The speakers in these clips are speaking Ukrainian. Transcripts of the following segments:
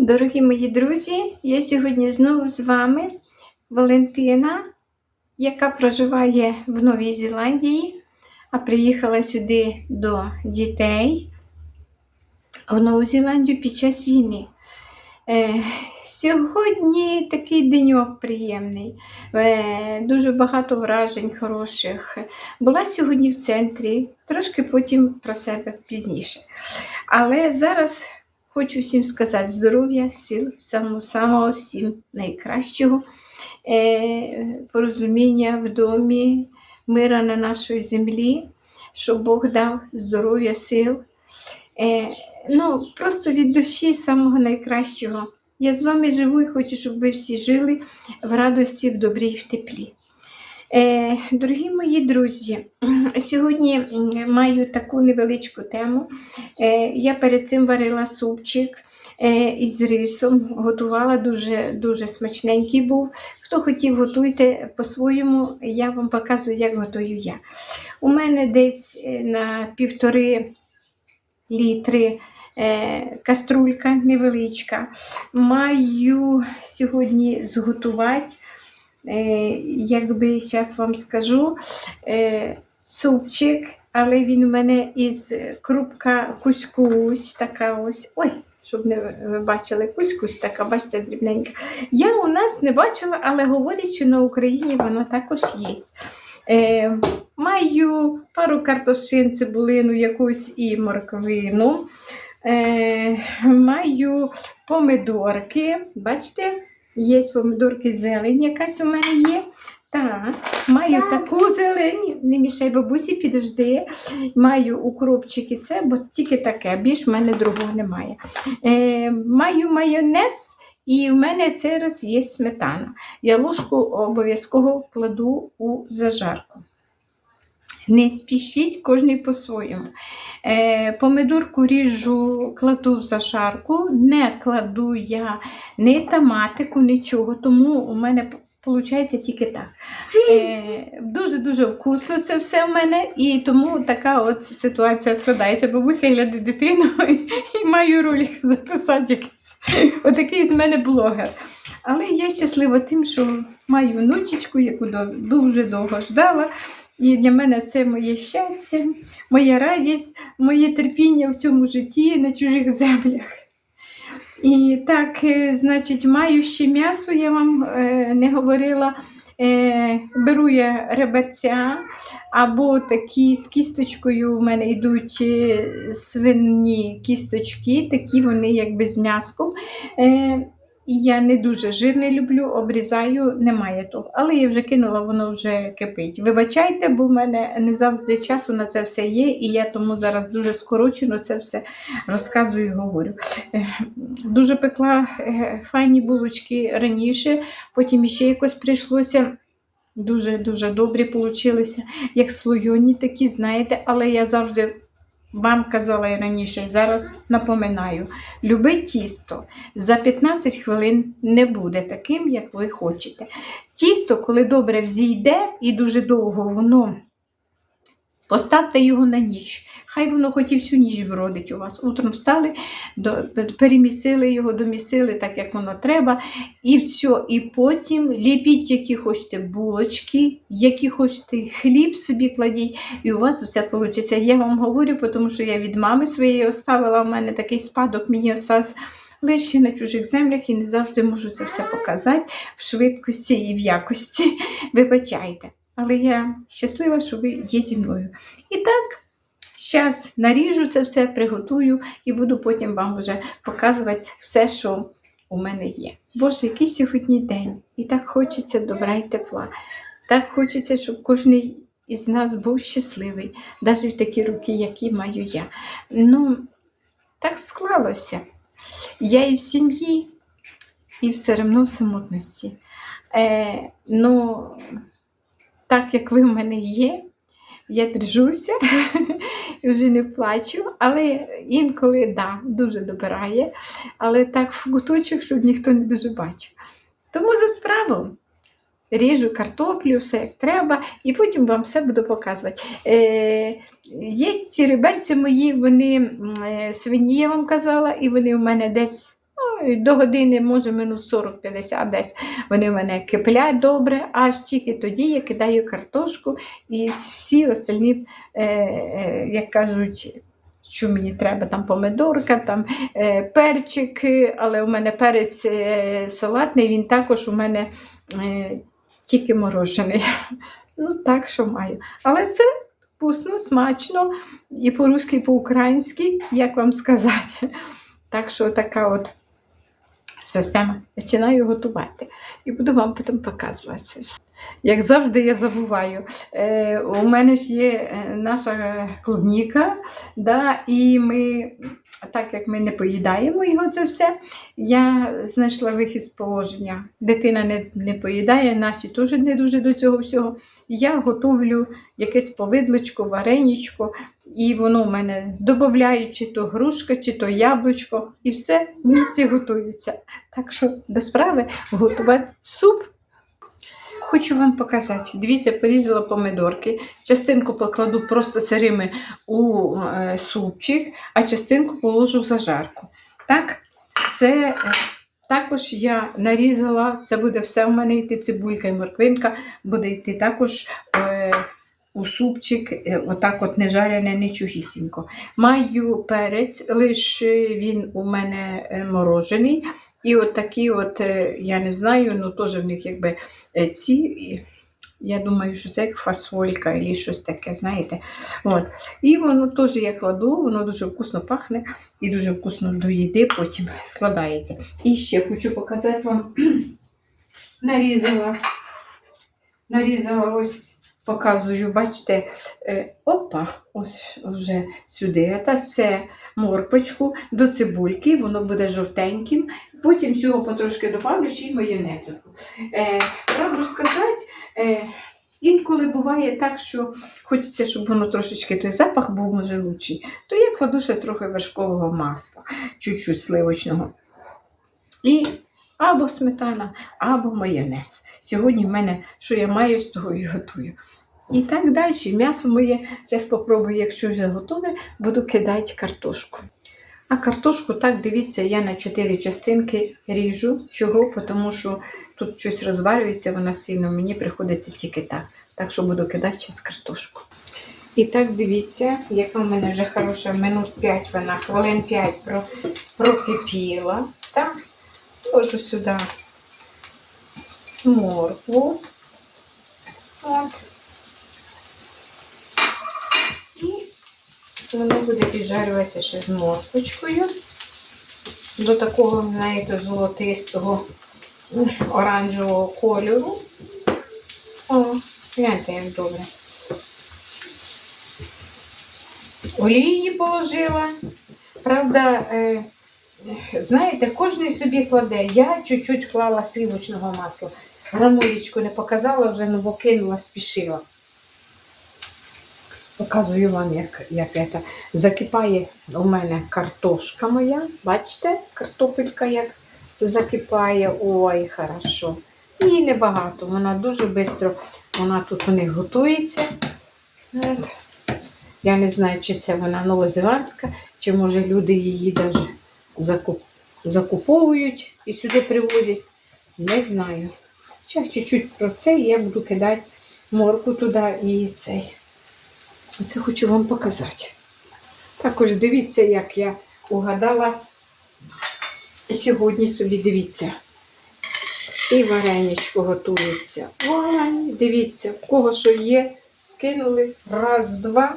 Дорогі мої друзі, я сьогодні знову з вами Валентина, яка проживає в Новій Зеландії, а приїхала сюди до дітей в Нову Зеландію під час війни. Е, сьогодні такий деньок приємний, е, дуже багато вражень хороших. Була сьогодні в центрі, трошки потім про себе пізніше. Але зараз хочу всім сказати здоров'я, сил, самого самого всім найкращого, е, порозуміння в домі, мира на нашій землі, щоб Бог дав здоров'я, сил. Е, ну, просто від душі самого найкращого. Я з вами живу і хочу, щоб ви всі жили в радості, в добрі і в теплі. Е, дорогі мої друзі, сьогодні маю таку невеличку тему. Е, я перед цим варила супчик е, із рисом, готувала дуже, дуже смачненький був. Хто хотів, готуйте по-своєму, я вам показую, як готую я. У мене десь на півтори літри каструлька невеличка. Маю сьогодні зготувати, якби зараз вам скажу, е, супчик, але він у мене із крупка кусь-кусь, така ось. Ой, щоб не ви бачили, кусь-кусь така, бачите, дрібненька. Я у нас не бачила, але говорять, що на Україні вона також є. Е, маю пару картошин, цибулину, якусь і морквину. Е, маю помидорки. Бачите, є помидорки зелень, якась у мене є. Так, маю таку зелень, не мішай бабусі, підожди. Маю укропчики, це, бо тільки таке, більш в мене другого немає. Е, маю майонез, і в мене цей раз є сметана. Я ложку обов'язково кладу у зажарку. Не спішіть кожний по-своєму. Е, помидорку ріжу, кладу в зажарку, не кладу я ні томатику, нічого, тому у мене виходить тільки так. Е, Дуже-дуже вкусно це все в мене, і тому така от ситуація складається. Бабуся глядить дитину і маю ролик записати якийсь. Отакий з мене блогер. Але я щаслива тим, що маю внучечку, яку дуже довго ждала. І для мене це моє щастя, моя радість, моє терпіння в цьому житті на чужих землях. І так, е, значить, маю ще м'ясо, я вам е, не говорила. Е, беру я реберця або такі з кісточкою у мене йдуть свині кісточки, такі вони якби з м'яском. Я не дуже жирне люблю, обрізаю, немає того. Але я вже кинула, воно вже кипить. Вибачайте, бо в мене не завжди часу на це все є, і я тому зараз дуже скорочено це все розказую і говорю. Е, Дуже пекла е, файні булочки раніше, потім ще якось прийшлося. Дуже-дуже добрі получилися, як слойоні такі, знаєте, але я завжди вам казала я раніше, зараз напоминаю: люби тісто за 15 хвилин не буде таким, як ви хочете. Тісто, коли добре взійде і дуже довго воно. Поставте його на ніч. Хай воно хоч і всю ніч бродить у вас. Утром встали, перемісили його, домісили так, як воно треба. І все. І потім ліпіть, які хочете булочки, які хочете хліб собі кладіть, і у вас усе вийде. Я вам говорю, тому що я від мами своєї оставила. У мене такий спадок мені остався. Лише на чужих землях і не завжди можу це все показати в швидкості і в якості. Вибачайте. Але я щаслива, що ви є зі мною. І так, зараз наріжу це все, приготую і буду потім вам вже показувати все, що у мене є. Боже, який сьогодні день. І так хочеться добра і тепла. Так хочеться, щоб кожен із нас був щасливий, навіть в такі роки, які маю я. Ну, так склалося. Я і в сім'ї, і все одно в самотності. Е, ну, так як ви в мене є, я держуся і вже не плачу, але інколи да, дуже добирає, але так в куточок, щоб ніхто не дуже бачив. Тому за справу ріжу картоплю, все як треба, і потім вам все буду показувати. Е, є ці риберці мої, вони е, свині, я вам казала, і вони у мене десь до години, може, минут 40-50 десь вони в мене киплять добре, аж тільки тоді я кидаю картошку і всі остальні, е, е, як кажуть, що мені треба, там помидорка, там е, перчик, але у мене перець е, салатний, він також у мене е, тільки морожений. Ну, так що маю. Але це вкусно, смачно, і по-русски, і по-українськи, як вам сказати. Так що така от система. Починаю готувати. І буду вам потім показувати. Як завжди, я забуваю. Е, у мене ж є е, наша клубніка, да, і ми, так як ми не поїдаємо його це все, я знайшла вихід з положення. Дитина не, не поїдає, наші теж не дуже до цього всього. Я готовлю якесь повидличко, вареничко, і воно в мене додаю, чи то грушка, чи то яблучко, і все в місці готується. Так що до справи готувати суп. Хочу вам показати. Дивіться, порізала помидорки. Частинку покладу просто сирими у е, супчик, а частинку положу в зажарку. Так, це е, також я нарізала, це буде все в мене йти цибулька і морквинка, буде йти також е, у супчик, отак от не жарене, не чужісінько. Маю перець, лише він у мене морожений. І от такі, от, е, я не знаю, ну теж в них якби е, ці. Я думаю, що це як фасолька або щось таке, знаєте. От. І воно теж я кладу, воно дуже вкусно пахне і дуже вкусно до їди потім складається. І ще хочу показати вам, нарізала, нарізала ось, показую, бачите, е, опа, ось вже сюди. Та це морпочку до цибульки, воно буде жовтеньким. Потім всього потрошки добавлю ще й майонезику. Е, правду сказати, е, інколи буває так, що хочеться, щоб воно трошечки той запах був може лучший, то я кладу ще трохи вершкового масла, чуть-чуть сливочного. І або сметана, або майонез. Сьогодні в мене, що я маю, з того і готую. І так далі. М'ясо моє, зараз спробую, якщо вже готове, буду кидати картошку. А картошку, так, дивіться, я на 4 частинки ріжу. Чого? Тому що тут щось розварюється, вона сильно, мені приходиться тільки так. Так що буду кидати зараз картошку. І так дивіться, яка в мене вже хороша, минут 5 вона, хвилин 5 прокипіла. Так, ложу сюди моркву. От. І воно буде піджарюватися ще з морквочкою. До такого, знаєте, золотистого оранжевого кольору. О, гляньте, як добре. Олії положила. Правда, е, знаєте, кожен собі кладе. Я чуть-чуть клала сливочного масла. Грамулечку не показала вже, ну кинула, спішила. Показую вам, як, як це. Закипає у мене картошка моя. Бачите, картопелька як закипає. Ой, хорошо. І небагато. Вона дуже швидко, вона тут у них готується. От. Я не знаю, чи це вона новозеландська, чи може люди її навіть закуп... закуповують і сюди привозять. Не знаю. Зараз чуть-чуть про це я буду кидати морку туди і цей. Це хочу вам показати. Також дивіться, як я угадала сьогодні собі дивіться. І вареничко готується. Ой, дивіться, в кого що є, скинули раз, два,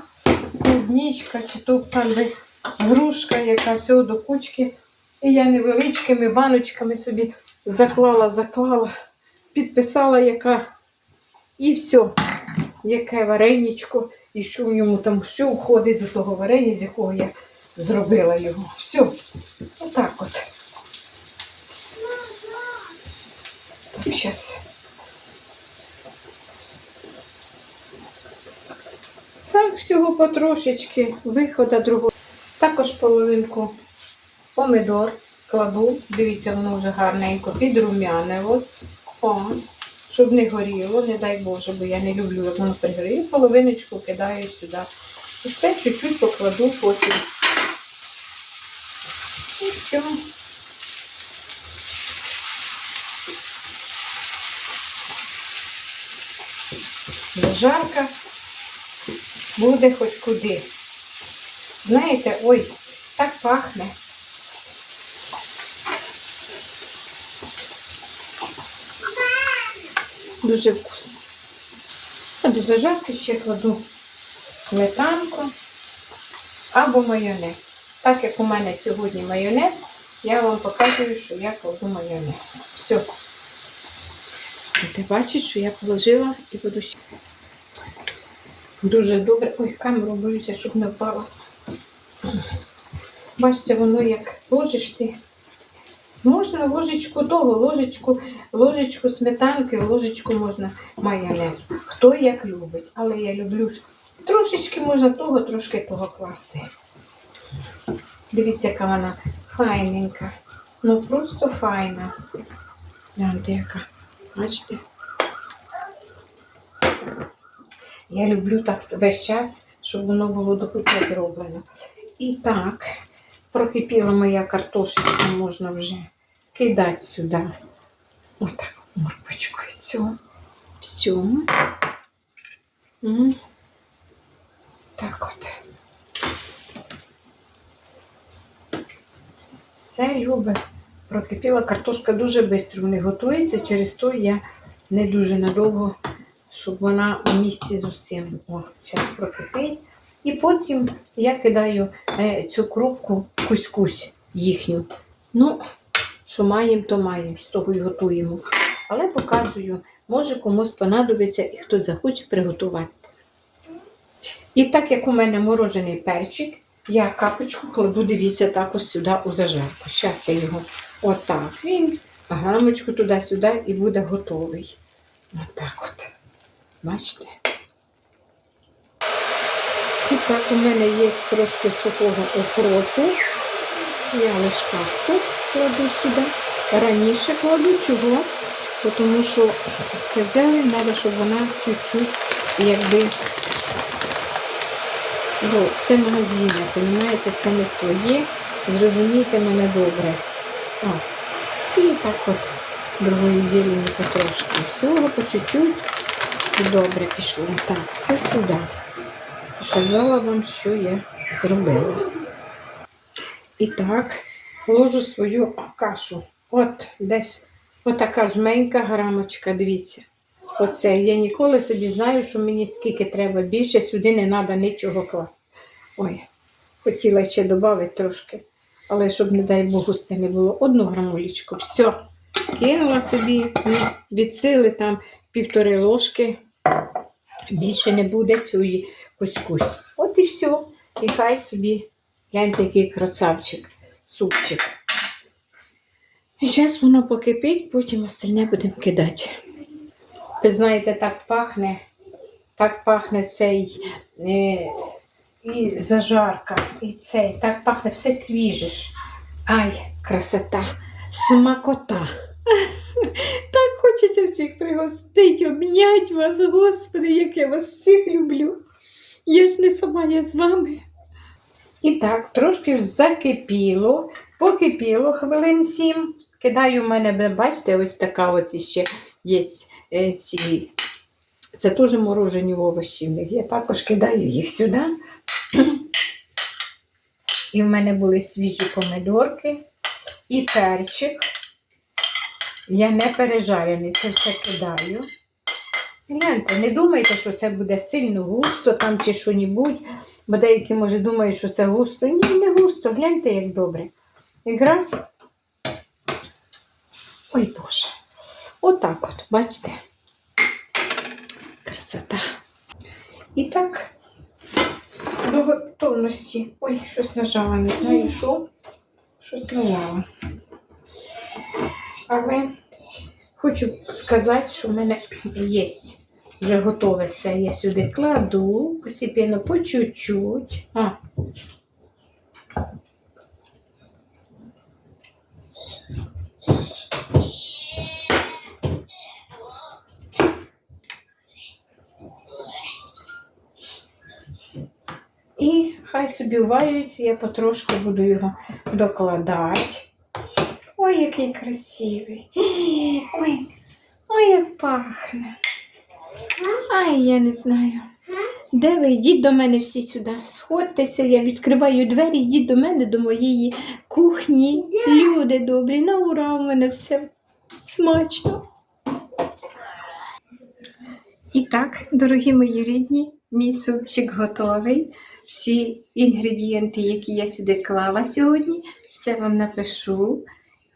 клубничка, чи то там грушка, яка всього до кучки. І я невеличкими баночками собі заклала, заклала, підписала, яка. І все, яке вареничко. І що в ньому там що входить до того варення, з якого я зробила його. Все. Отак от. Зараз. Так, всього потрошечки, вихода другого. Також половинку помидор кладу, дивіться, воно вже гарненько, підрумянилось. О, щоб не горіло, не дай Боже, бо я не люблю, як воно пригоріло. половиночку кидаю сюди. І все чуть-чуть покладу потім. І все. Зажарка буде хоч куди. Знаєте, ой, так пахне. Дуже вкусно. А до зажарки ще кладу сметанку або майонез. Так як у мене сьогодні майонез, я вам показую, що я кладу майонез. Все. Ти бачиш, що я положила і буду ще. Дуже добре. Ой, камеру боюся, щоб не впала. Бачите, воно як ложиш ти. Можна ложечку того, ложечку, ложечку сметанки, ложечку можна майонезу. Хто як любить. Але я люблю трошечки можна того, трошки того класти. Дивіться, яка вона файненька. Ну просто файна. Гляньте, яка. Бачите? Я люблю так весь час, щоб воно було до куття зроблено. І так, прокипіла моя картошечка, можна вже кидати сюди. Отак, морквочкою цю. Всю. М. Так от. Все любе. Прокипіла картошка дуже швидко не готується, через то я не дуже надовго, щоб вона в місці з усім. О, зараз прокипить. І потім я кидаю е, цю крупку кусь-кусь їхню. Ну, що маємо, то маємо, з того й готуємо. Але показую, може комусь понадобиться і хтось захоче приготувати. І так як у мене морожений перчик, я капочку кладу, дивіться, так ось сюди у зажарку. Зараз я його отак. Він грамочку туди-сюди і буде готовий. Отак от. Бачите? І так у мене є трошки сухого окропу. Я лише капку кладу сюди. Раніше кладу чого? Тому що це зелень, треба, щоб вона чуть-чуть якби. Бо це магазинне, розумієте, це не своє. Зрозумійте мене добре. О. І так от другої зелені потрошки. Всього по чуть-чуть. Добре пішло. Так, це сюди. Показала вам, що я зробила. І так, ложу свою кашу. От десь отака жменька грамочка, дивіться. Оце. Я ніколи собі знаю, що мені скільки треба більше, сюди не треба нічого класти. Ой, хотіла ще додати трошки, але щоб, не дай Богу, це не було. Одну грамулечку. Все. Кинула собі ну, від сили там півтори ложки. Більше не буде цієї кусь-кусь. От і все. І хай собі гляньте, який красавчик, супчик. І зараз воно покипить, потім остальне будемо кидати. Ви знаєте, так пахне, так пахне цей е, і зажарка, і цей, так пахне все свіже. Ай, красота, смакота. Так хочеться всіх пригостити, обняти вас, Господи, як я вас всіх люблю. Я ж не сама, я з вами. І так, трошки закипіло, покипіло хвилин сім. Кидаю в мене, бачите, ось така от іще є е, ці. Це теж морожені овочі в них. Я також кидаю їх сюди. І в мене були свіжі помидорки і перчик. Я не пережарений, це все кидаю. Гляньте, не думайте, що це буде сильно густо там чи що-небудь, бо деякі, може, думають, що це густо. Ні, не густо, гляньте, як добре. Якраз. Ой Боже. Отак от, бачите? Красота. І так, до готовності. Ой, щось нажала, не знаю що. Щось нажала. Але хочу сказати, що в мене є вже готове це. Я сюди кладу постепенно, по чуть-чуть. А. І хай собі уварюється, я потрошки буду його докладати. Ой, який красивий. Ой, ой, як пахне. Ай, я не знаю. Де ви? Йдіть до мене всі сюди. Сходьтеся, я відкриваю двері, йдіть до мене, до моєї кухні. Люди добрі, на ура, у мене все смачно. І так, дорогі мої рідні, мій супчик готовий. Всі інгредієнти, які я сюди клала сьогодні, все вам напишу.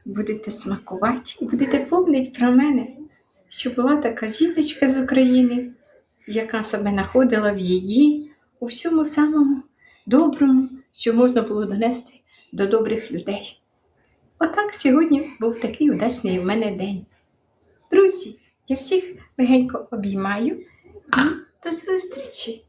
Будете смакувати і будете пам'ятати про мене, що була така жіночка з України, яка себе знаходила в їді у всьому самому доброму, що можна було донести до добрих людей. Отак сьогодні був такий удачний у мене день. Друзі, я всіх легенько обіймаю і до зустрічі!